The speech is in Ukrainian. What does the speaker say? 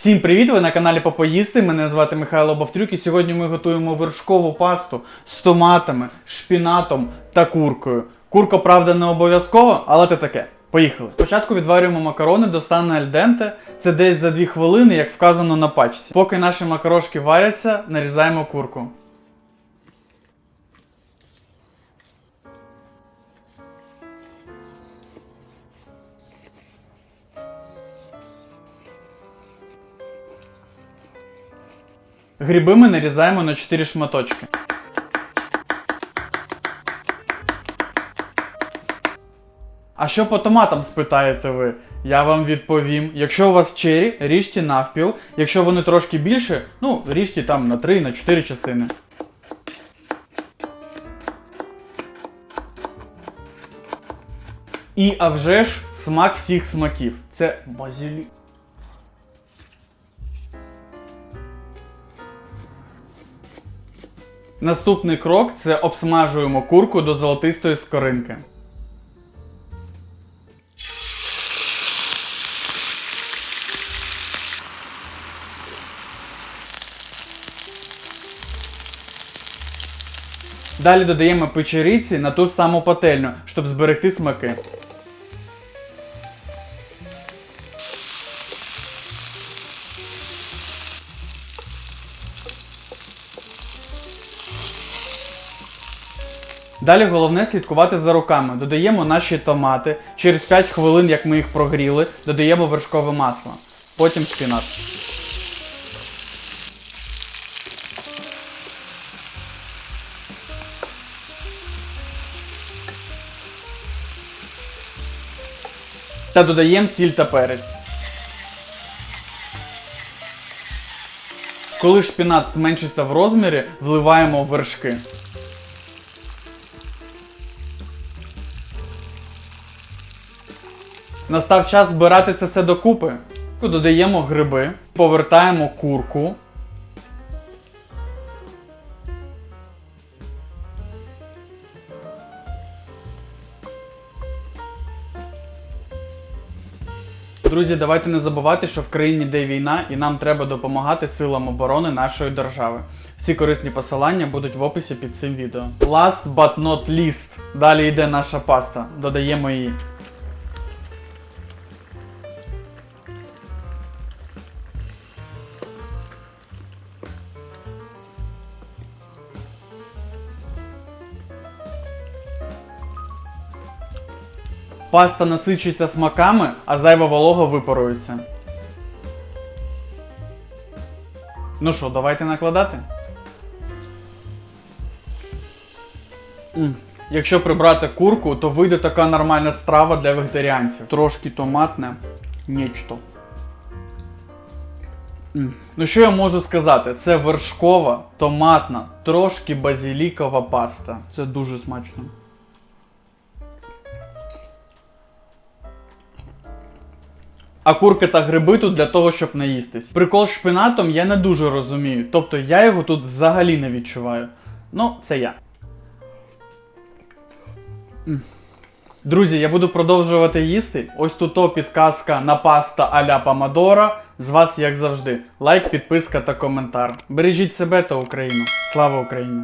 Всім привіт! Ви на каналі Попоїсти. Мене звати Михайло Бавтрюк і сьогодні ми готуємо вершкову пасту з томатами, шпінатом та куркою. Курка, правда, не обов'язково, але це таке. Поїхали. Спочатку відварюємо макарони до стану альденте. Це десь за 2 хвилини, як вказано на пачці. Поки наші макарошки варяться, нарізаємо курку. Гриби ми нарізаємо на 4 шматочки. А що по томатам спитаєте ви? Я вам відповім. Якщо у вас чері, ріжте навпіл. Якщо вони трошки більше, ну, ріжте там на 3, на 4 частини. І а вже ж смак всіх смаків. Це базилік. Наступний крок це обсмажуємо курку до золотистої скоринки. Далі додаємо печериці на ту ж саму пательню, щоб зберегти смаки. Далі головне слідкувати за руками. Додаємо наші томати. Через 5 хвилин, як ми їх прогріли, додаємо вершкове масло. Потім шпінат. Та додаємо сіль та перець. Коли шпінат зменшиться в розмірі, вливаємо вершки. Настав час збирати це все докупи. Додаємо гриби, повертаємо курку. Друзі, давайте не забувати, що в країні йде війна і нам треба допомагати силам оборони нашої держави. Всі корисні посилання будуть в описі під цим відео. Last but not least. Далі йде наша паста. Додаємо її. Паста насичується смаками, а зайва волога випарується. Ну що, давайте накладати. Якщо прибрати курку, то вийде така нормальна страва для вегетаріанців. Трошки томатне нічто. Ну що я можу сказати? Це вершкова, томатна, трошки базілікова паста. Це дуже смачно. А курки та гриби тут для того, щоб наїстись. Прикол з шпинатом я не дуже розумію. Тобто я його тут взагалі не відчуваю. Ну, це я. Друзі, я буду продовжувати їсти. Ось тут то підказка на паста а-ля Помадора. З вас, як завжди, лайк, підписка та коментар. Бережіть себе та Україну. Слава Україні!